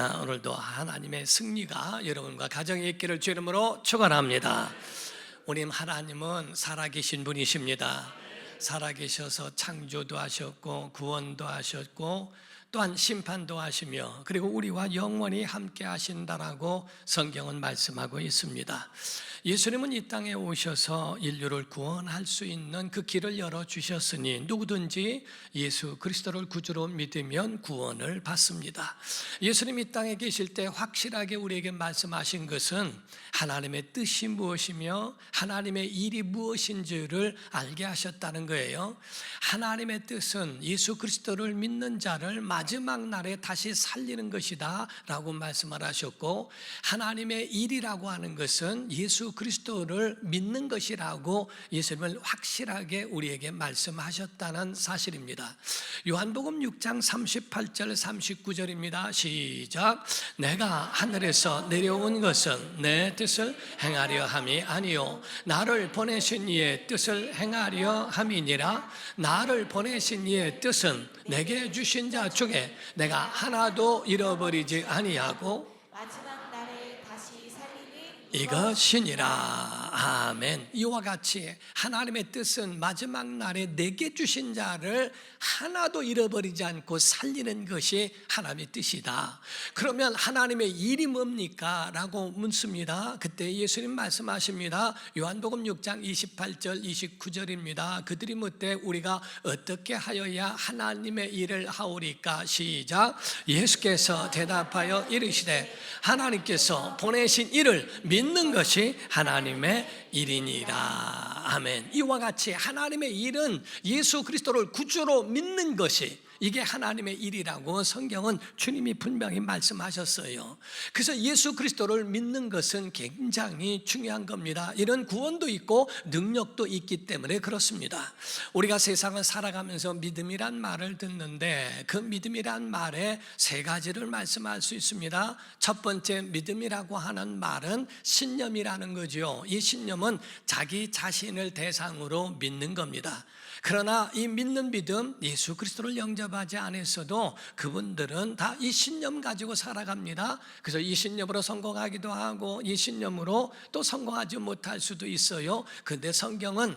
아, 오늘도 하나님의 승리가 여러분과 가정에 있기를 주 이름으로 축원합니다. 우리 하나님은 살아계신 분이십니다. 살아계셔서 창조도 하셨고 구원도 하셨고 또한 심판도 하시며 그리고 우리와 영원히 함께 하신다라고 성경은 말씀하고 있습니다. 예수님은 이 땅에 오셔서 인류를 구원할 수 있는 그 길을 열어 주셨으니 누구든지 예수 그리스도를 구주로 믿으면 구원을 받습니다. 예수님 이 땅에 계실 때 확실하게 우리에게 말씀하신 것은 하나님의 뜻이 무엇이며 하나님의 일이 무엇인지를 알게 하셨다는 거예요. 하나님의 뜻은 예수 그리스도를 믿는 자를 마지막 날에 다시 살리는 것이다 라고 말씀을 하셨고 하나님의 일이라고 하는 것은 예수 그리스도를 믿는 것이라고 예수님을 확실하게 우리에게 말씀하셨다는 사실입니다. 요한복음 6장 38절 39절입니다. 시작. 내가 하늘에서 내려온 것은 내 뜻을 행하려 함이 아니요 나를 보내신 이의 뜻을 행하려 함이니라. 나를 보내신 이의 뜻은 내게 주신 자 중에 내가 하나도 잃어버리지 아니하고 이것이니라. 아멘. 이와 같이 하나님의 뜻은 마지막 날에 내게 주신 자를 하나도 잃어버리지 않고 살리는 것이 하나님의 뜻이다. 그러면 하나님의 일이 뭡니까? 라고 묻습니다. 그때 예수님 말씀하십니다. 요한복음 6장 28절 29절입니다. 그들이 묻되 우리가 어떻게 하여야 하나님의 일을 하오리까? 시작. 예수께서 대답하여 이르시되 하나님께서 보내신 일을 믿는 것이 하나님의 일이니라. 아멘. 이와 같이 하나님의 일은 예수 그리스도를 구주로 믿는 것이 이게 하나님의 일이라고 성경은 주님이 분명히 말씀하셨어요. 그래서 예수 그리스도를 믿는 것은 굉장히 중요한 겁니다. 이런 구원도 있고 능력도 있기 때문에 그렇습니다. 우리가 세상을 살아가면서 믿음이란 말을 듣는데 그 믿음이란 말에 세 가지를 말씀할 수 있습니다. 첫 번째 믿음이라고 하는 말은 신념이라는 거죠. 이 신념은 자기 자신을 대상으로 믿는 겁니다. 그러나 이 믿는 믿음 예수 그리스도를 영접하지 않았어도 그분들은 다 이 신념 가지고 살아갑니다. 그래서 이 신념으로 성공하기도 하고 이 신념으로 또 성공하지 못할 수도 있어요. 근데 성경은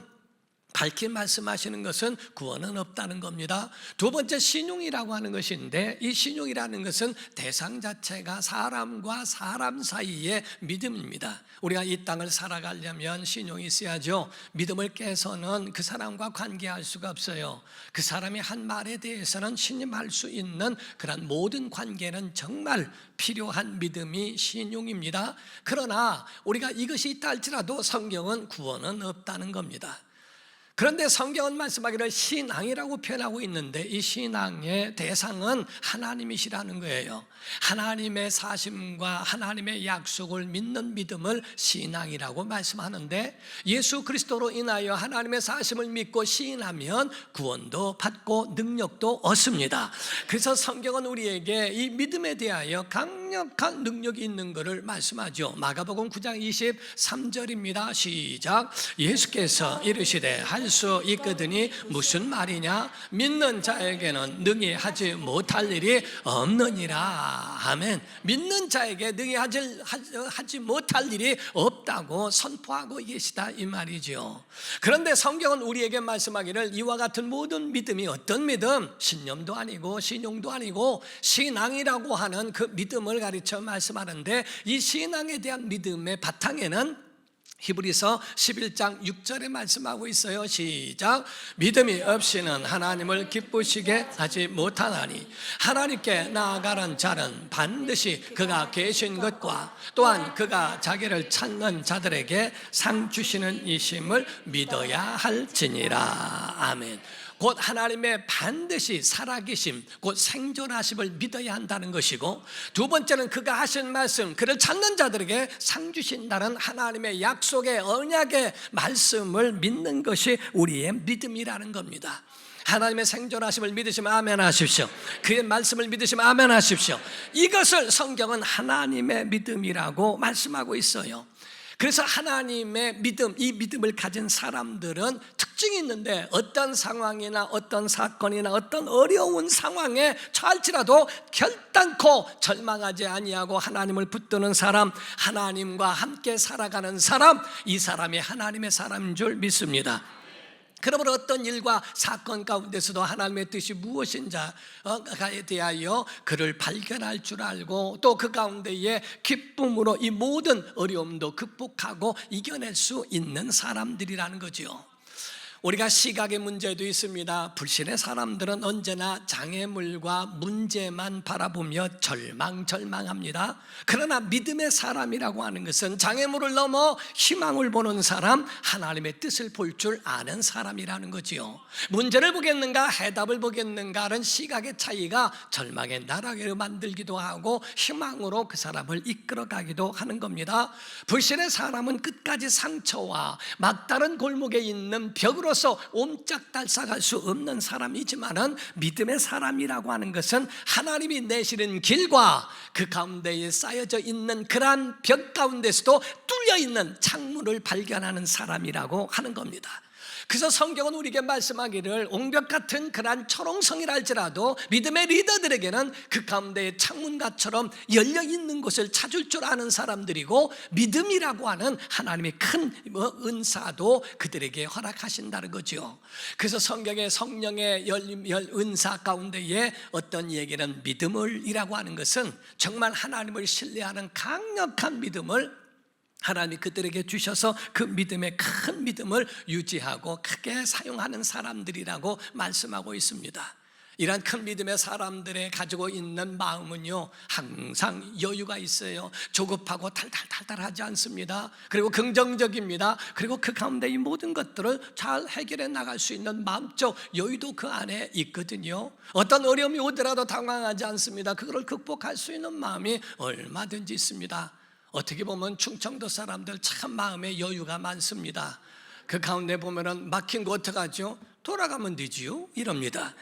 밝히 말씀하시는 것은 구원은 없다는 겁니다. 두 번째 신용이라고 하는 것인데 이 신용이라는 것은 대상 자체가 사람과 사람 사이의 믿음입니다. 우리가 이 땅을 살아가려면 신용이 있어야죠. 믿음을 깨서는 그 사람과 관계할 수가 없어요. 그 사람이 한 말에 대해서는 신임할 수 있는 그런 모든 관계는 정말 필요한 믿음이 신용입니다. 그러나 우리가 이것이 있다 할지라도 성경은 구원은 없다는 겁니다. 그런데 성경은 말씀하기를 신앙이라고 표현하고 있는데 이 신앙의 대상은 하나님이시라는 거예요. 하나님의 사심과 하나님의 약속을 믿는 믿음을 신앙이라고 말씀하는데 예수 그리스도로 인하여 하나님의 사심을 믿고 시인하면 구원도 받고 능력도 얻습니다. 그래서 성경은 우리에게 이 믿음에 대하여 강력한 능력이 있는 것을 말씀하죠. 마가복음 9장 23절입니다. 시작. 예수께서 이르시되 할수 있거든이 무슨 말이냐? 믿는 자에게는 능히 하지 못할 일이 없느니라. 아멘. 믿는 자에게 능히 하지, 하지 못할 일이 없다고 선포하고 계시다 이 말이죠. 그런데 성경은 우리에게 말씀하기를 이와 같은 모든 믿음이 어떤 믿음? 신념도 아니고 신용도 아니고 신앙이라고 하는 그 믿음을 가르쳐 말씀하는데 이 신앙에 대한 믿음의 바탕에는 히브리서 11장 6절에 말씀하고 있어요. 시작. 믿음이 없이는 하나님을 기쁘시게 하지 못하나니 하나님께 나아가는 자는 반드시 그가 계신 것과 또한 그가 자기를 찾는 자들에게 상 주시는 이심을 믿어야 할지니라. 아멘. 곧 하나님의 반드시 살아계심, 곧 생존하심을 믿어야 한다는 것이고, 두 번째는 그가 하신 말씀, 그를 찾는 자들에게 상 주신다는 하나님의 약속의 언약의 말씀을 믿는 것이 우리의 믿음이라는 겁니다. 하나님의 생존하심을 믿으시면 아멘 하십시오. 그의 말씀을 믿으시면 아멘 하십시오. 이것을 성경은 하나님의 믿음이라고 말씀하고 있어요. 그래서 하나님의 믿음, 이 믿음을 가진 사람들은 특징이 있는데 어떤 상황이나 어떤 사건이나 어떤 어려운 상황에 처할지라도 결단코 절망하지 아니하고 하나님을 붙드는 사람, 하나님과 함께 살아가는 사람, 이 사람이 하나님의 사람인 줄 믿습니다. 그러므로 어떤 일과 사건 가운데서도 하나님의 뜻이 무엇인지에 대하여 그를 발견할 줄 알고 또 그 가운데에 기쁨으로 이 모든 어려움도 극복하고 이겨낼 수 있는 사람들이라는 거죠. 우리가 시각의 문제도 있습니다. 불신의 사람들은 언제나 장애물과 문제만 바라보며 절망, 절망합니다. 그러나 믿음의 사람이라고 하는 것은 장애물을 넘어 희망을 보는 사람, 하나님의 뜻을 볼 줄 아는 사람이라는 거지요. 문제를 보겠는가, 해답을 보겠는가는 시각의 차이가 절망의 나락으로 만들기도 하고 희망으로 그 사람을 이끌어가기도 하는 겁니다. 불신의 사람은 끝까지 상처와 막다른 골목에 있는 벽으로 으로서 옴짝달싹할 수 없는 사람이지만은 믿음의 사람이라고 하는 것은 하나님이 내시는 길과 그 가운데에 쌓여져 있는 그러한 벽 가운데서도 뚫려 있는 창문을 발견하는 사람이라고 하는 겁니다. 그래서 성경은 우리에게 말씀하기를 옹벽 같은 그러한 초롱성이랄지라도 믿음의 리더들에게는 그 가운데 창문가처럼 열려 있는 곳을 찾을 줄 아는 사람들이고 믿음이라고 하는 하나님의 큰 은사도 그들에게 허락하신다는 거죠. 그래서 성경의 성령의 열림, 열 은사 가운데에 어떤 얘기는 믿음을이라고 하는 것은 정말 하나님을 신뢰하는 강력한 믿음을 하나님이 그들에게 주셔서 그 믿음의 큰 믿음을 유지하고 크게 사용하는 사람들이라고 말씀하고 있습니다. 이러한 큰 믿음의 사람들의 가지고 있는 마음은요, 항상 여유가 있어요. 조급하고 탈탈탈탈하지 않습니다. 그리고 긍정적입니다. 그리고 그 가운데 이 모든 것들을 잘 해결해 나갈 수 있는 마음적 여유도 그 안에 있거든요. 어떤 어려움이 오더라도 당황하지 않습니다. 그걸 극복할 수 있는 마음이 얼마든지 있습니다. 어떻게 보면 충청도 사람들 참 마음에 여유가 많습니다. 그 가운데 보면은 막힌 거 어떡하죠? 돌아가면 되지요? 이럽니다.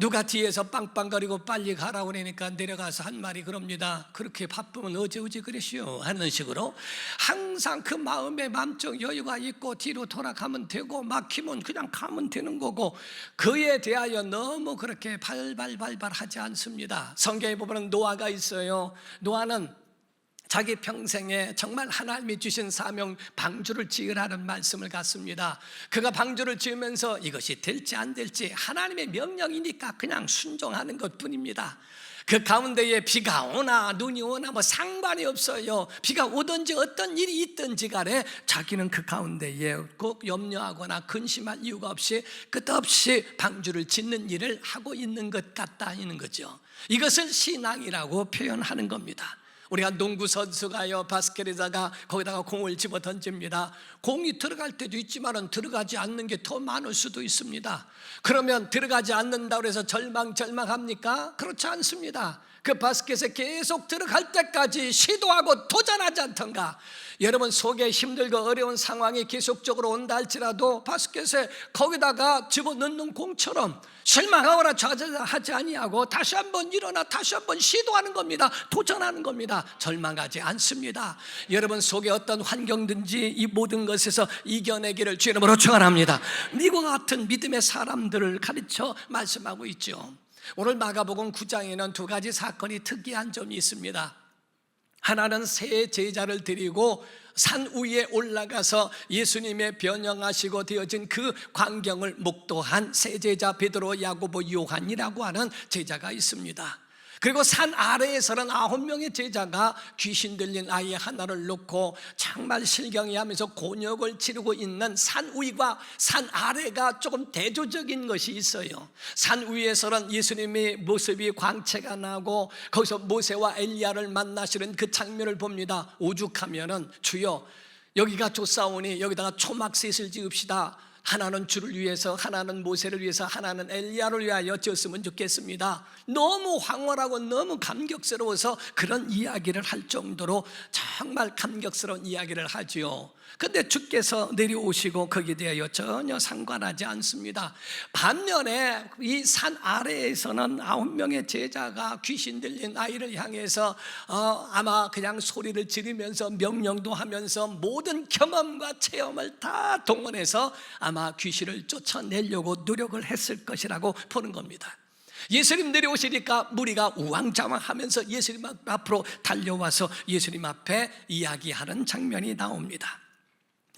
누가 뒤에서 빵빵거리고 빨리 가라고 그러니까 내려가서 한 말이 그럽니다. 그렇게 바쁘면 어제 어제 그러시오 하는 식으로 항상 그 마음에 마음적 여유가 있고 뒤로 돌아가면 되고 막히면 그냥 가면 되는 거고 그에 대하여 너무 그렇게 발발발발 하지 않습니다. 성경에 보면 노아가 있어요. 노아는 자기 평생에 정말 하나님이 주신 사명 방주를 지으라는 말씀을 갖습니다. 그가 방주를 지으면서 이것이 될지 안 될지 하나님의 명령이니까 그냥 순종하는 것 뿐입니다. 그 가운데에 비가 오나 눈이 오나 뭐 상관이 없어요. 비가 오든지 어떤 일이 있든지 간에 자기는 그 가운데에 꼭 염려하거나 근심할 이유가 없이 끝없이 방주를 짓는 일을 하고 있는 것 같다는 거죠. 이것을 신앙이라고 표현하는 겁니다. 우리가 농구 선수가요 바스켓에다가 거기다가 공을 집어 던집니다. 공이 들어갈 때도 있지만은 들어가지 않는 게 더 많을 수도 있습니다. 그러면 들어가지 않는다고 해서 절망 절망합니까? 그렇지 않습니다. 그 바스켓에 계속 들어갈 때까지 시도하고 도전하지 않던가 여러분 속에 힘들고 어려운 상황이 계속적으로 온다 할지라도 바스켓에 거기다가 집어넣는 공처럼 실망하거나 좌절하지 아니하고 다시 한번 일어나 다시 한번 시도하는 겁니다. 도전하는 겁니다. 절망하지 않습니다. 여러분 속에 어떤 환경든지 이 모든 것에서 이겨내기를 주 이름으로 축원합니다. 미국 같은 믿음의 사람들을 가르쳐 말씀하고 있죠. 오늘 마가복음 9장에는 두 가지 사건이 특이한 점이 있습니다. 하나는 새 제자를 데리고 산 위에 올라가서 예수님의 변형하시고 되어진 그 광경을 목도한 새 제자 베드로, 야고보, 요한이라고 하는 제자가 있습니다. 그리고 산 아래에서는 아홉 명의 제자가 귀신 들린 아이 하나를 놓고 정말 실경이 하면서 곤욕을 치르고 있는 산 위과 산 아래가 조금 대조적인 것이 있어요. 산 위에서는 예수님의 모습이 광채가 나고 거기서 모세와 엘리야를 만나시는 그 장면을 봅니다. 오죽하면은 주여 여기가 조사오니 여기다가 초막셋을 지읍시다. 하나는 주를 위해서, 하나는 모세를 위해서, 하나는 엘리야를 위하여 지었으면 좋겠습니다. 너무 황홀하고 너무 감격스러워서 그런 이야기를 할 정도로 정말 감격스러운 이야기를 하지요. 근데 주께서 내려오시고 거기에 대하여 전혀 상관하지 않습니다. 반면에 이 산 아래에서는 아홉 명의 제자가 귀신 들린 아이를 향해서 어, 아마 그냥 소리를 지르면서 명령도 하면서 모든 경험과 체험을 다 동원해서 아마 귀신을 쫓아내려고 노력을 했을 것이라고 보는 겁니다. 예수님 내려오시니까 무리가 우왕좌왕하면서 예수님 앞으로 달려와서 예수님 앞에 이야기하는 장면이 나옵니다.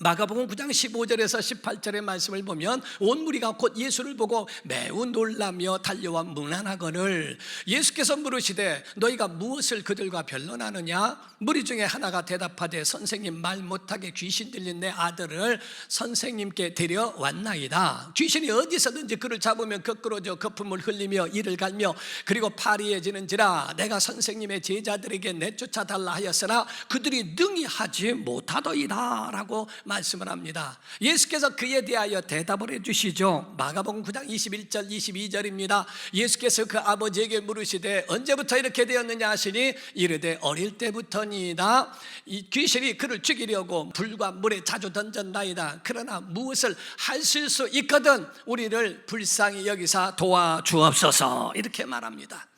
마가복음 9장 15절에서 18절의 말씀을 보면 온 무리가 곧 예수를 보고 매우 놀라며 달려와 문안하거늘 예수께서 물으시되 너희가 무엇을 그들과 변론하느냐? 무리 중에 하나가 대답하되 선생님 말 못하게 귀신 들린 내 아들을 선생님께 데려왔나이다. 귀신이 어디서든지 그를 잡으면 거꾸로져 거품을 흘리며 이를 갈며 그리고 파리해지는지라 내가 선생님의 제자들에게 내쫓아 달라 하였으나 그들이 능히 하지 못하더이다 라고 말씀을 합니다. 예수께서 그에 대하여 대답을 해주시죠. 마가복음 9장 21절 22절입니다. 예수께서 그 아버지에게 물으시되 언제부터 이렇게 되었느냐 하시니 이르되 어릴 때부터니이다. 이 귀신이 그를 죽이려고 불과 물에 자주 던졌나이다. 그러나 무엇을 하실 수 있거든 우리를 불쌍히 여기사 도와주옵소서. 이렇게 말합니다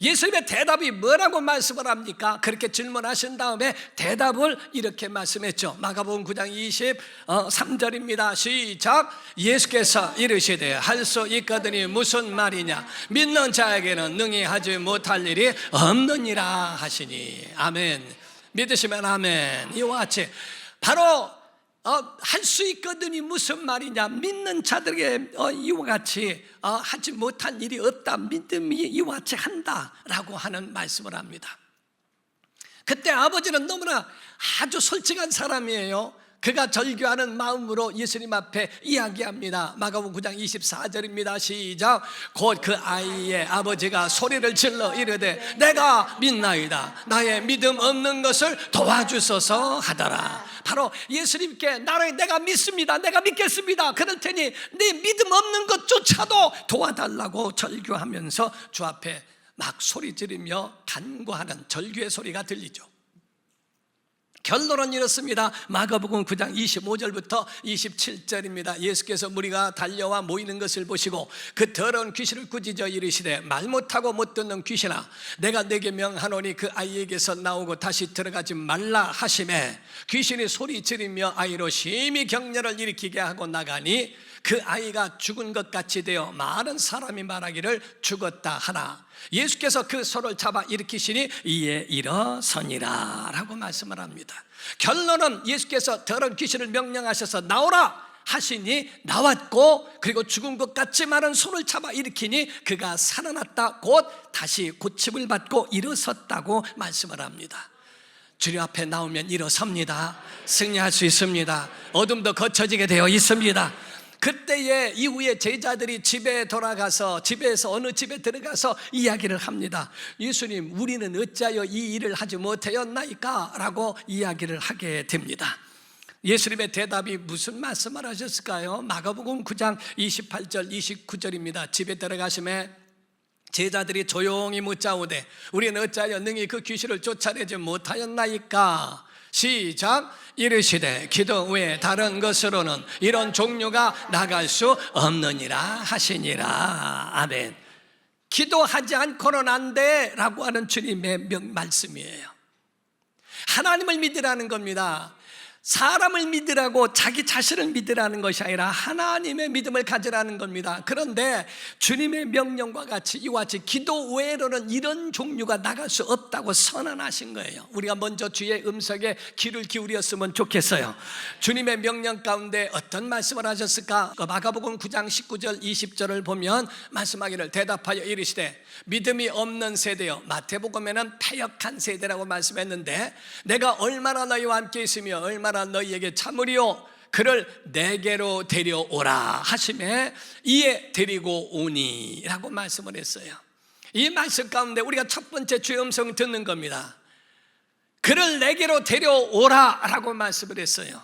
예수님의 대답이 뭐라고 말씀을 합니까? 그렇게 질문하신 다음에 대답을 이렇게 말씀했죠. 마가복음 9장 23절입니다. 시작. 예수께서 이르시되 할 수 있거든이 무슨 말이냐? 믿는 자에게는 능히 하지 못할 일이 없느니라 하시니. 아멘. 믿으시면 아멘. 이와 같이 바로 어, 할 수 있거든이 무슨 말이냐? 믿는 자들에게 어, 이와 같이 어, 하지 못한 일이 없다. 믿음이 이와 같이 한다라고 하는 말씀을 합니다. 그때 아버지는 너무나 아주 솔직한 사람이에요. 그가 절규하는 마음으로 예수님 앞에 이야기합니다. 마가복음 9장 24절입니다. 시작. 곧 그 아이의 아버지가 소리를 질러 이르되 내가 믿나이다. 나의 믿음 없는 것을 도와주소서 하더라. 바로 예수님께 나를 내가 믿습니다. 내가 믿겠습니다. 그럴 테니 네 믿음 없는 것조차도 도와달라고 절규하면서 주 앞에 막 소리 지르며 간구하는 절규의 소리가 들리죠. 결론은 이렇습니다. 마가복음 9장 25절부터 27절입니다. 예수께서 무리가 달려와 모이는 것을 보시고 그 더러운 귀신을 꾸짖어 이르시되 말 못하고 못 듣는 귀신아 내가 내게 명하노니 그 아이에게서 나오고 다시 들어가지 말라 하심에 귀신이 소리 지르며 아이로 심히 격려를 일으키게 하고 나가니 그 아이가 죽은 것 같이 되어 많은 사람이 말하기를 죽었다 하나 예수께서 그 소를 잡아 일으키시니 이에 일어서니라 라고 말씀을 합니다. 결론은 예수께서 더러운 귀신을 명령하셔서 나오라 하시니 나왔고 그리고 죽은 것 같지만은 손을 잡아 일으키니 그가 살아났다 곧 다시 고침을 받고 일어섰다고 말씀을 합니다. 주님 앞에 나오면 일어섭니다. 승리할 수 있습니다. 어둠도 거쳐지게 되어 있습니다 그때에 이후에 제자들이 집에 돌아가서 집에서 어느 집에 들어가서 이야기를 합니다. 예수님, 우리는 어찌하여 이 일을 하지 못하였나이까? 라고 이야기를 하게 됩니다. 예수님의 대답이 무슨 말씀을 하셨을까요? 마가복음 9장 28절 29절입니다. 집에 들어가심에 제자들이 조용히 묻자오되 우리는 어찌하여 능히 그 귀신을 쫓아내지 못하였나이까? 시작. 이르시되 기도 외에 다른 것으로는 이런 종류가 나갈 수 없느니라 하시니라. 아멘. 기도하지 않고는 안 돼 라고 하는 주님의 명 말씀이에요. 하나님을 믿으라는 겁니다 사람을 믿으라고 자기 자신을 믿으라는 것이 아니라 하나님의 믿음을 가지라는 겁니다. 그런데 주님의 명령과 같이 이와 같이 기도 외로는 이런 종류가 나갈 수 없다고 선언하신 거예요. 우리가 먼저 주의 음성에 귀를 기울였으면 좋겠어요. 주님의 명령 가운데 어떤 말씀을 하셨을까? 그 마가복음 9장 19절 20절을 보면 말씀하기를 대답하여 이르시되 믿음이 없는 세대요. 마태복음에는 패역한 세대라고 말씀했는데 내가 얼마나 너희와 함께 있으며 얼마나 너희에게 참으리요 그를 내게로 데려오라 하심에 이에 데리고 오니라고 말씀을 했어요. 이 말씀 가운데 우리가 첫 번째 주의 음성 듣는 겁니다. 그를 내게로 데려오라라고 말씀을 했어요.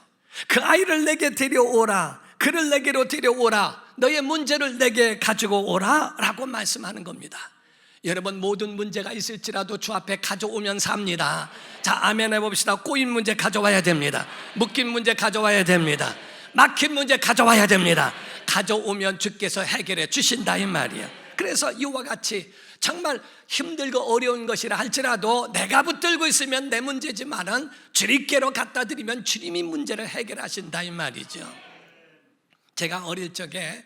그 아이를 내게 데려오라. 그를 내게로 데려오라. 너의 문제를 내게 가지고 오라라고 말씀하는 겁니다. 여러분 모든 문제가 있을지라도 주 앞에 가져오면 삽니다. 자, 아멘 해봅시다. 꼬인 문제 가져와야 됩니다. 묶인 문제 가져와야 됩니다. 막힌 문제 가져와야 됩니다. 가져오면 주께서 해결해 주신다 이 말이야. 그래서 이와 같이 정말 힘들고 어려운 것이라 할지라도 내가 붙들고 있으면 내 문제지만은 주님께로 갖다 드리면 주님이 문제를 해결하신다 이 말이죠. 제가 어릴 적에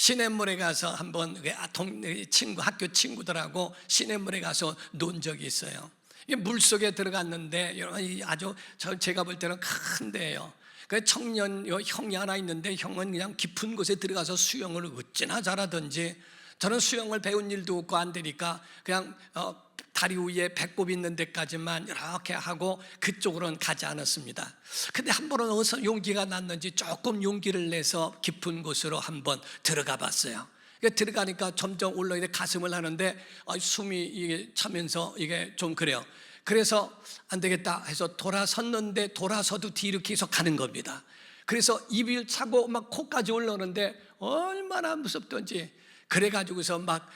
시냇물에 가서 한번 그 아, 동 친구 학교 친구들하고 시냇물에 가서 논 적이 있어요. 물 속에 들어갔는데 여러분 이 아주 저 제가 볼 때는 큰데요. 그 청년 요 형이 하나 있는데 형은 그냥 깊은 곳에 들어가서 수영을 어찌나 잘하든지 저는 수영을 배운 일도 없고 안 되니까 그냥 어, 다리 위에 배꼽 있는 데까지만 이렇게 하고 그쪽으로는 가지 않았습니다. 근데 한 번은 어디서 용기가 났는지 조금 용기를 내서 깊은 곳으로 한번 들어가 봤어요. 들어가니까 점점 올라오게 가슴을 하는데 아, 숨이 이게 차면서 이게 좀 그래요. 그래서 안 되겠다 해서 돌아섰는데 돌아서도 뒤로 계속 가는 겁니다. 그래서 입을 차고 막 코까지 올라오는데 얼마나 무섭던지 그래가지고서 막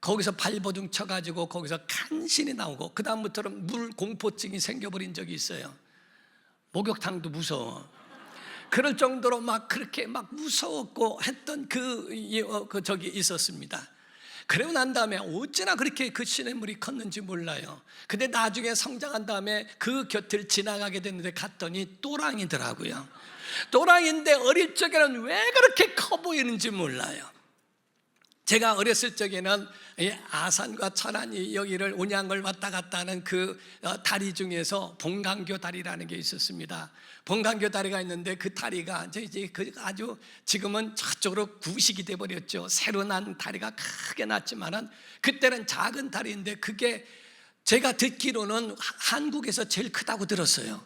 거기서 발버둥 쳐가지고 거기서 간신히 나오고 그 다음부터는 물 공포증이 생겨버린 적이 있어요. 목욕탕도 무서워. 그럴 정도로 막 그렇게 막 무서웠고 했던 그, 이, 어, 그 저기 있었습니다. 그러고 난 다음에 어찌나 그렇게 그 시냇물이 컸는지 몰라요. 근데 나중에 성장한 다음에 그 곁을 지나가게 됐는데 갔더니 또랑이더라고요. 또랑인데 어릴 적에는 왜 그렇게 커 보이는지 몰라요. 제가 어렸을 적에는 이 아산과 천안이 여기를 온양을 왔다 갔다 하는 그 어, 다리 중에서 봉강교 다리라는 게 있었습니다. 봉강교 다리가 있는데 그 다리가 이제 그 아주 지금은 저쪽으로 구식이 돼 버렸죠. 새로 난 다리가 크게 났지만은 그때는 작은 다리인데 그게 제가 듣기로는 한국에서 제일 크다고 들었어요.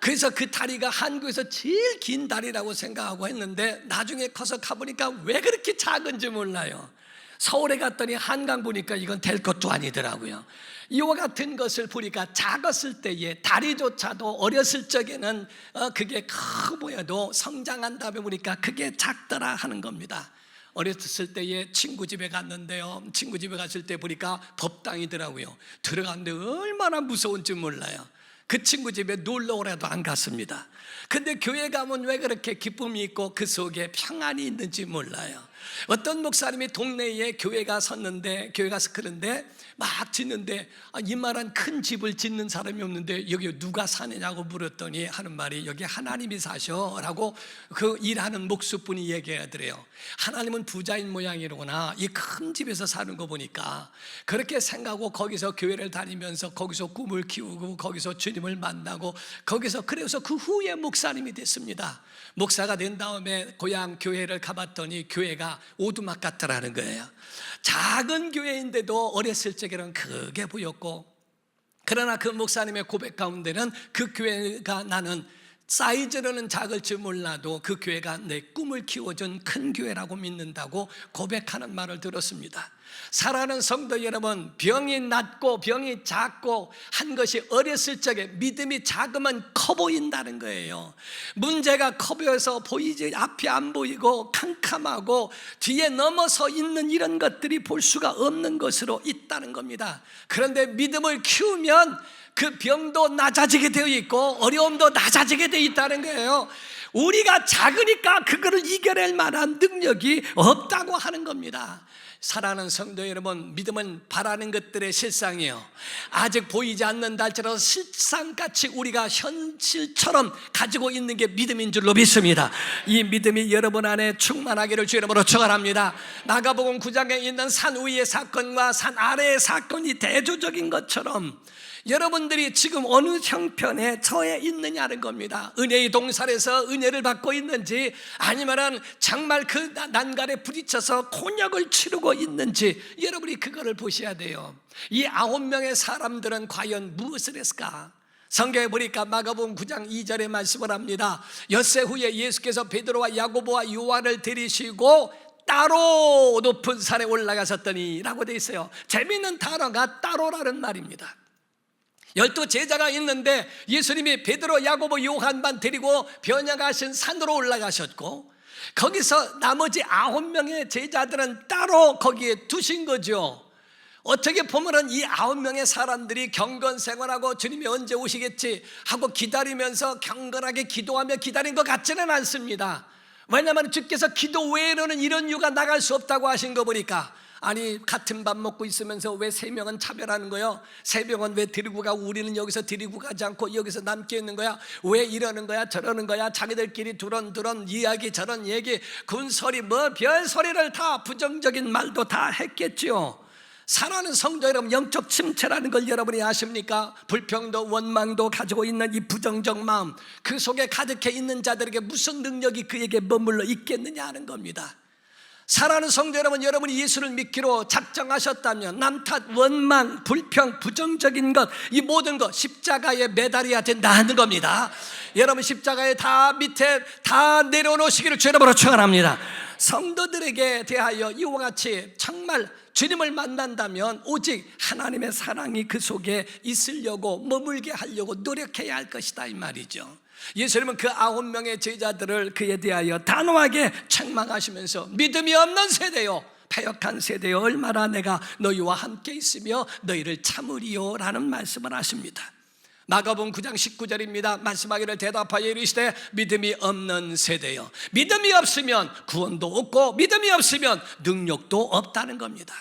그래서 그 다리가 한국에서 제일 긴 다리라고 생각하고 했는데 나중에 커서 가보니까 왜 그렇게 작은지 몰라요. 서울에 갔더니 한강 보니까 이건 될 것도 아니더라고요. 이와 같은 것을 보니까 작았을 때에 다리조차도 어렸을 적에는 어, 그게 커 보여도 성장한 다음에 보니까 그게 작더라 하는 겁니다. 어렸을 때에 친구 집에 갔는데요. 친구 집에 갔을 때 보니까 법당이더라고요. 들어갔는데 얼마나 무서운지 몰라요. 그 친구 집에 놀러 오라도 안 갔습니다. 근데 교회 가면 왜 그렇게 기쁨이 있고 그 속에 평안이 있는지 몰라요. 어떤 목사님이 동네에 교회가 섰는데 교회가 그런데 막 짓는데 아, 이만한 큰 집을 짓는 사람이 없는데 여기 누가 사느냐고 물었더니 하는 말이 여기 하나님이 사셔라고 그 일하는 목수분이 얘기하더래요. 하나님은 부자인 모양이로구나. 이 큰 집에서 사는 거 보니까 그렇게 생각하고 거기서 교회를 다니면서 거기서 꿈을 키우고 거기서 주님을 만나고 거기서 그래서 그 후에 목사님이 됐습니다. 목사가 된 다음에 고향 교회를 가봤더니 교회가 오두막 같더라는 거예요. 작은 교회인데도 어렸을 적에는 크게 보였고 그러나 그 목사님의 고백 가운데는 그 교회가 나는 사이즈로는 작을지 몰라도 그 교회가 내 꿈을 키워준 큰 교회라고 믿는다고 고백하는 말을 들었습니다. 사랑하는 성도 여러분, 병이 낮고 병이 작고 한 것이 어렸을 적에 믿음이 작으면 커 보인다는 거예요. 문제가 커 보여서 보이지 앞이 안 보이고 캄캄하고 뒤에 넘어서 있는 이런 것들이 볼 수가 없는 것으로 있다는 겁니다. 그런데 믿음을 키우면 그 병도 낮아지게 되어 있고 어려움도 낮아지게 되어 있다는 거예요. 우리가 작으니까 그거를 이겨낼 만한 능력이 없다고 하는 겁니다. 사랑하는 성도 여러분, 믿음은 바라는 것들의 실상이요. 아직 보이지 않는다 할지라도 실상같이 우리가 현실처럼 가지고 있는 게 믿음인 줄로 믿습니다. 이 믿음이 여러분 안에 충만하기를 주 이름으로 축원합니다. 마가복음 9장에 있는 산 위의 사건과 산 아래의 사건이 대조적인 것처럼 여러분들이 지금 어느 형편에 처해 있느냐는 겁니다. 은혜의 동산에서 은혜를 받고 있는지 아니면은 정말 그 난간에 부딪혀서 곤욕을 치르고 있는지 여러분이 그거를 보셔야 돼요. 이 아홉 명의 사람들은 과연 무엇을 했을까? 성경에 보니까 마가복음 9장 2절에 말씀을 합니다. 엿새 후에 예수께서 베드로와 야고보와 요한을 데리시고 따로 높은 산에 올라가셨더니라고 돼 있어요. 재미있는 단어가 따로라는 말입니다. 열두 제자가 있는데 예수님이 베드로, 야고보, 요한만 데리고 변화가신 산으로 올라가셨고 거기서 나머지 아홉 명의 제자들은 따로 거기에 두신 거죠. 어떻게 보면은 이 아홉 명의 사람들이 경건 생활하고 주님이 언제 오시겠지 하고 기다리면서 경건하게 기도하며 기다린 것 같지는 않습니다. 왜냐하면 주께서 기도 외에는 이런 이유가 나갈 수 없다고 하신 거 보니까 아니 같은 밥 먹고 있으면서 왜 세 명은 차별하는 거요? 세 명은 왜 데리고 가고 우리는 여기서 데리고 가지 않고 여기서 남게 있는 거야? 왜 이러는 거야? 저러는 거야? 자기들끼리 두런두런 이야기 저런 얘기 군소리 뭐 별 소리를 다 부정적인 말도 다 했겠죠. 사랑하는 성도 여러분 영적 침체라는 걸 여러분이 아십니까? 불평도 원망도 가지고 있는 이 부정적 마음 그 속에 가득해 있는 자들에게 무슨 능력이 그에게 머물러 있겠느냐 하는 겁니다 사랑하는 성도 여러분 여러분이 예수를 믿기로 작정하셨다면 남탓 원망 불평 부정적인 것 이 모든 것 십자가에 매달려야 된다 하는 겁니다 여러분 십자가에 다 밑에 다 내려놓으시기를 주여러분으로 축원합니다 성도들에게 대하여 이와 같이 정말 주님을 만난다면 오직 하나님의 사랑이 그 속에 있으려고 머물게 하려고 노력해야 할 것이다 이 말이죠. 예수님은 그 아홉 명의 제자들을 그에 대하여 단호하게 책망하시면서 믿음이 없는 세대요 패역한 세대요 얼마나 내가 너희와 함께 있으며 너희를 참으리요 라는 말씀을 하십니다. 마가복음 9장 19절입니다. 말씀하기를 대답하여 이르시되 믿음이 없는 세대요. 믿음이 없으면 구원도 없고 믿음이 없으면 능력도 없다는 겁니다.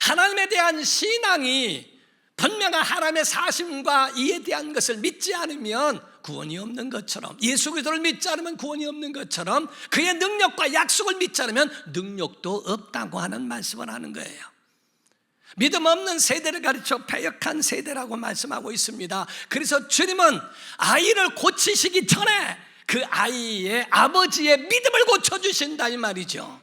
하나님에 대한 신앙이 분명한 하나님의 사심과 이에 대한 것을 믿지 않으면 구원이 없는 것처럼 예수 그리스도를 믿지 않으면 구원이 없는 것처럼 그의 능력과 약속을 믿지 않으면 능력도 없다고 하는 말씀을 하는 거예요. 믿음 없는 세대를 가르쳐 패역한 세대라고 말씀하고 있습니다. 그래서 주님은 아이를 고치시기 전에 그 아이의 아버지의 믿음을 고쳐 주신다 이 말이죠.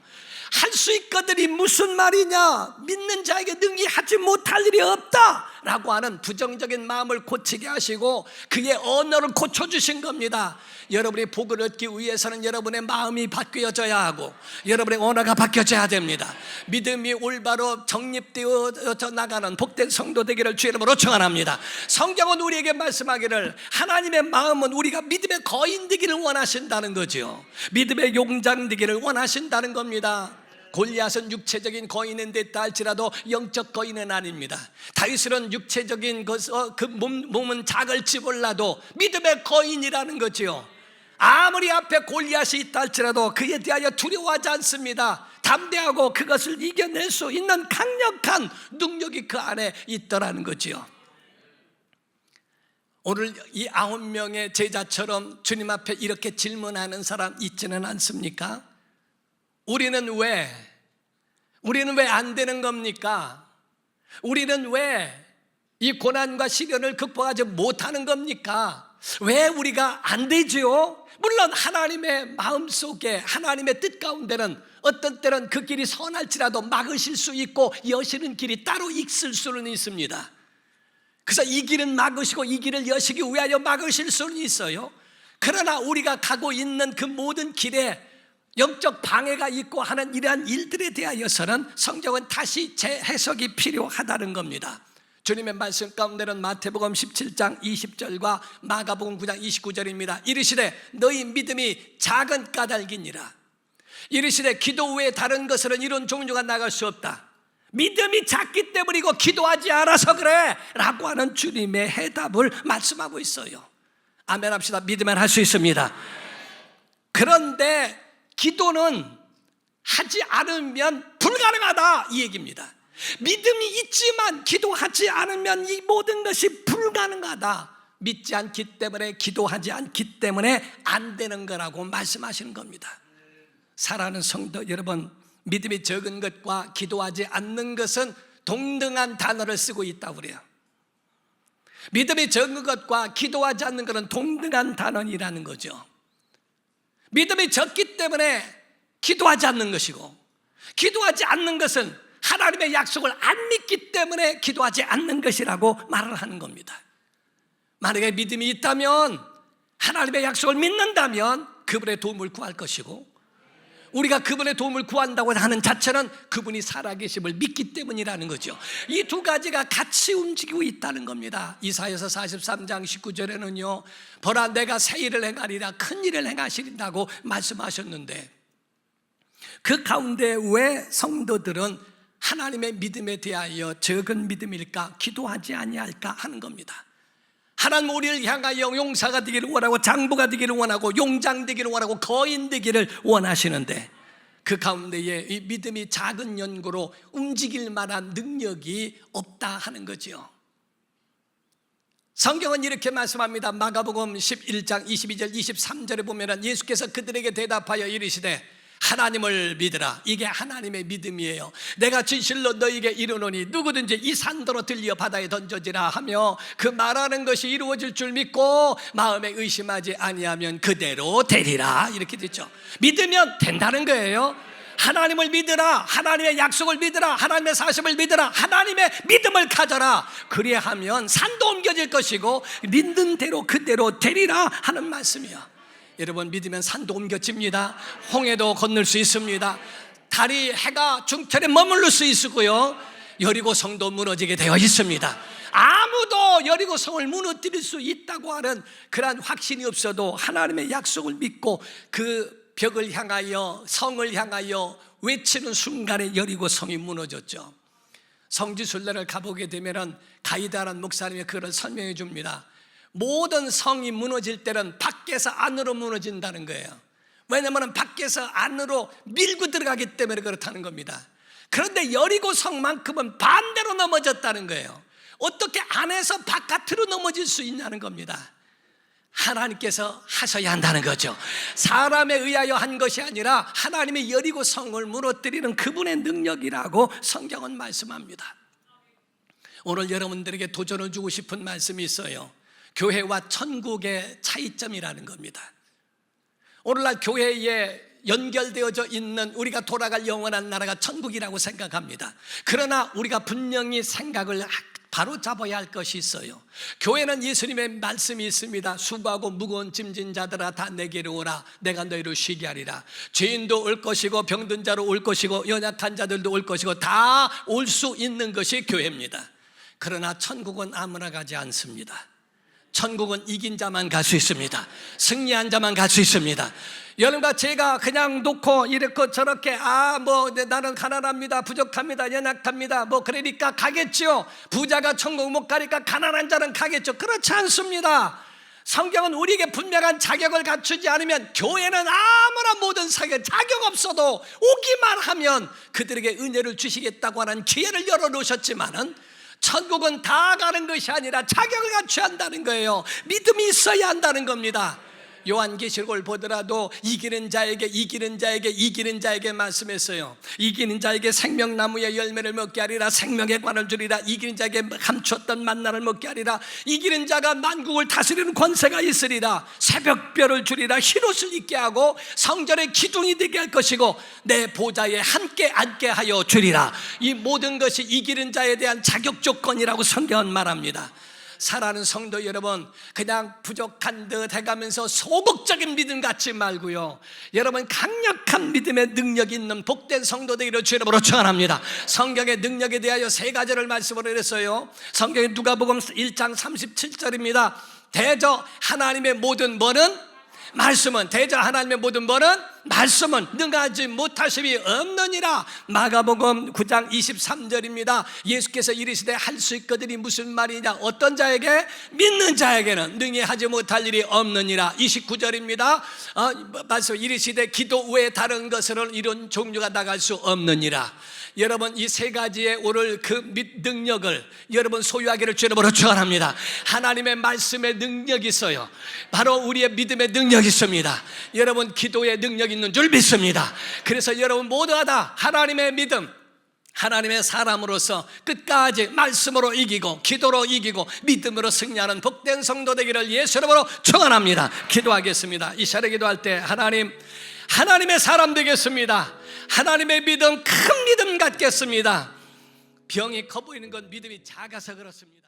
할 수 있거든이 무슨 말이냐? 믿는 자에게 능히 하지 못할 일이 없다. 라고 하는 부정적인 마음을 고치게 하시고 그의 언어를 고쳐주신 겁니다. 여러분이 복을 얻기 위해서는 여러분의 마음이 바뀌어져야 하고 여러분의 언어가 바뀌어져야 됩니다. 믿음이 올바로 정립되어 나가는 복된 성도 되기를 주의 이름으로 축원합니다. 성경은 우리에게 말씀하기를 하나님의 마음은 우리가 믿음의 거인 되기를 원하신다는 거죠. 믿음의 용장 되기를 원하신다는 겁니다. 골리앗은 육체적인 거인은 됐다 할지라도 영적 거인은 아닙니다. 다윗은 육체적인 것, 어, 그 몸, 몸은 작을지 몰라도 믿음의 거인이라는 거지요. 아무리 앞에 골리앗이 있다 할지라도 그에 대하여 두려워하지 않습니다. 담대하고 그것을 이겨낼 수 있는 강력한 능력이 그 안에 있더라는 거지요. 오늘 이 아홉 명의 제자처럼 주님 앞에 이렇게 질문하는 사람 있지는 않습니까? 우리는 왜? 우리는 왜 안 되는 겁니까? 우리는 왜 이 고난과 시련을 극복하지 못하는 겁니까? 왜 우리가 안 되지요? 물론 하나님의 마음 속에 하나님의 뜻 가운데는 어떤 때는 그 길이 선할지라도 막으실 수 있고 여시는 길이 따로 있을 수는 있습니다. 그래서 이 길은 막으시고 이 길을 여시기 위하여 막으실 수는 있어요. 그러나 우리가 가고 있는 그 모든 길에 영적 방해가 있고 하는 이러한 일들에 대하여서는 성경은 다시 재해석이 필요하다는 겁니다. 주님의 말씀 가운데는 마태복음 17장 20절과 마가복음 9장 29절입니다. 이르시되 너희 믿음이 작은 까닭이니라. 이르시되 기도 외에 다른 것으로는 이런 종류가 나갈 수 없다. 믿음이 작기 때문이고 기도하지 않아서 그래 라고 하는 주님의 해답을 말씀하고 있어요. 아멘 합시다. 믿으면 할 수 있습니다. 그런데 기도는 하지 않으면 불가능하다 이 얘기입니다. 믿음이 있지만 기도하지 않으면 이 모든 것이 불가능하다. 믿지 않기 때문에 기도하지 않기 때문에 안 되는 거라고 말씀하시는 겁니다. 사랑하는 성도 여러분, 믿음이 적은 것과 기도하지 않는 것은 동등한 단어를 쓰고 있다고 그래요. 믿음이 적은 것과 기도하지 않는 것은 동등한 단어이라는 거죠. 믿음이 적기 때문에 기도하지 않는 것이고, 기도하지 않는 것은 하나님의 약속을 안 믿기 때문에 기도하지 않는 것이라고 말을 하는 겁니다. 만약에 믿음이 있다면 하나님의 약속을 믿는다면 그분의 도움을 구할 것이고 우리가 그분의 도움을 구한다고 하는 자체는 그분이 살아계심을 믿기 때문이라는 거죠. 이 두 가지가 같이 움직이고 있다는 겁니다. 이사여서 43장 19절에는요, 보라 내가 새 일을 행하리라 큰 일을 행하시린다고 말씀하셨는데 그 가운데 왜 성도들은 하나님의 믿음에 대하여 적은 믿음일까 기도하지 아니할까 하는 겁니다. 하나님 우리를 향하여 용사가 되기를 원하고 장부가 되기를 원하고 용장 되기를 원하고 거인 되기를 원하시는데 그 가운데에 이 믿음이 작은 연고로 움직일 만한 능력이 없다 하는 거지요. 성경은 이렇게 말씀합니다. 마가복음 11장 22절 23절에 보면은 예수께서 그들에게 대답하여 이르시되 하나님을 믿으라. 이게 하나님의 믿음이에요. 내가 진실로 너에게 이르노니 누구든지 이 산도로 들려 바다에 던져지라 하며 그 말하는 것이 이루어질 줄 믿고 마음에 의심하지 아니하면 그대로 되리라. 이렇게 됐죠. 믿으면 된다는 거예요. 하나님을 믿으라. 하나님의 약속을 믿으라. 하나님의 사심을 믿으라. 하나님의 믿음을 가져라. 그리하면 산도 옮겨질 것이고 믿는 대로 그대로 되리라 하는 말씀이야. 여러분 믿으면 산도 옮겨 집니다. 홍해도 건널 수 있습니다. 달이 해가 중천에 머무를 수 있고요. 여리고 성도 무너지게 되어 있습니다. 아무도 여리고 성을 무너뜨릴 수 있다고 하는 그러한 확신이 없어도 하나님의 약속을 믿고 그 벽을 향하여 성을 향하여 외치는 순간에 여리고 성이 무너졌죠. 성지순례를 가보게 되면은 가이다라는 목사님이 그걸 설명해 줍니다. 모든 성이 무너질 때는 밖에서 안으로 무너진다는 거예요. 왜냐하면 밖에서 안으로 밀고 들어가기 때문에 그렇다는 겁니다. 그런데 여리고 성만큼은 반대로 넘어졌다는 거예요. 어떻게 안에서 바깥으로 넘어질 수 있냐는 겁니다. 하나님께서 하셔야 한다는 거죠. 사람에 의하여 한 것이 아니라 하나님의 여리고 성을 무너뜨리는 그분의 능력이라고 성경은 말씀합니다. 오늘 여러분들에게 도전을 주고 싶은 말씀이 있어요. 교회와 천국의 차이점이라는 겁니다. 오늘날 교회에 연결되어져 있는 우리가 돌아갈 영원한 나라가 천국이라고 생각합니다. 그러나 우리가 분명히 생각을 바로 잡아야 할 것이 있어요. 교회는 예수님의 말씀이 있습니다. 수고하고 무거운 짐진 자들아 다 내게로 오라. 내가 너희를 쉬게 하리라. 죄인도 올 것이고 병든 자로 올 것이고 연약한 자들도 올 것이고 다 올 수 있는 것이 교회입니다. 그러나 천국은 아무나 가지 않습니다. 천국은 이긴 자만 갈 수 있습니다. 승리한 자만 갈 수 있습니다. 여러분과 제가 그냥 놓고 이렇게 저렇게 아 뭐 나는 가난합니다 부족합니다 연약합니다 뭐 그러니까 가겠지요 부자가 천국 못 가니까 가난한 자는 가겠죠 그렇지 않습니다 성경은 우리에게 분명한 자격을 갖추지 않으면 교회는 아무나 모든 사격 자격 없어도 오기만 하면 그들에게 은혜를 주시겠다고 하는 기회를 열어놓으셨지만은 천국은 다 가는 것이 아니라 자격을 갖춰야 한다는 거예요. 믿음이 있어야 한다는 겁니다. 요한계시록을 보더라도 이기는 자에게 이기는 자에게 이기는 자에게 말씀했어요. 이기는 자에게 생명나무의 열매를 먹게 하리라 생명의 관을 주리라 이기는 자에게 감췄던 만나를 먹게 하리라 이기는 자가 만국을 다스리는 권세가 있으리라 새벽별을 주리라 흰옷을 입게 하고 성전의 기둥이 되게 할 것이고 내 보좌에 함께 앉게 하여 주리라 이 모든 것이 이기는 자에 대한 자격 조건이라고 성경은 말합니다. 사랑하는 성도 여러분, 그냥 부족한 듯 해가면서 소극적인 믿음 갖지 말고요. 여러분, 강력한 믿음의 능력 있는 복된 성도 되기를 주 이름으로 축원합니다. 성경의 능력에 대하여 세 가지를 말씀을 했어요. 성경의 누가복음 1장 37절입니다. 대저 하나님의 모든 뭐는 말씀은 대저 하나님의 모든 뭐는 말씀은 능하지 못하심이 없느니라. 마가복음 9장 23절입니다. 예수께서 이르시되 할 수 있거든이 무슨 말이냐? 어떤 자에게? 믿는 자에게는 능히 하지 못할 일이 없느니라. 29절입니다. 어, 말씀 이르시되 기도 외에 다른 것으로는 이런 종류가 나갈 수 없느니라 여러분 이 세 가지의 오늘 그 능력을 여러분 소유하기를 주님으로 축원합니다. 하나님의 말씀의 능력이 있어요. 바로 우리의 믿음의 능력이 있습니다. 여러분 기도의 능력이 있는 줄 믿습니다. 그래서 여러분 모두가 다 하나님의 믿음 하나님의 사람으로서 끝까지 말씀으로 이기고 기도로 이기고 믿음으로 승리하는 복된 성도 되기를 예수님으로 축원합니다. 기도하겠습니다. 이 시간에 기도할 때 하나님 하나님의 사람 되겠습니다. 하나님의 믿음 큰 믿음 갖겠습니다. 병이 커 보이는 건 믿음이 작아서 그렇습니다.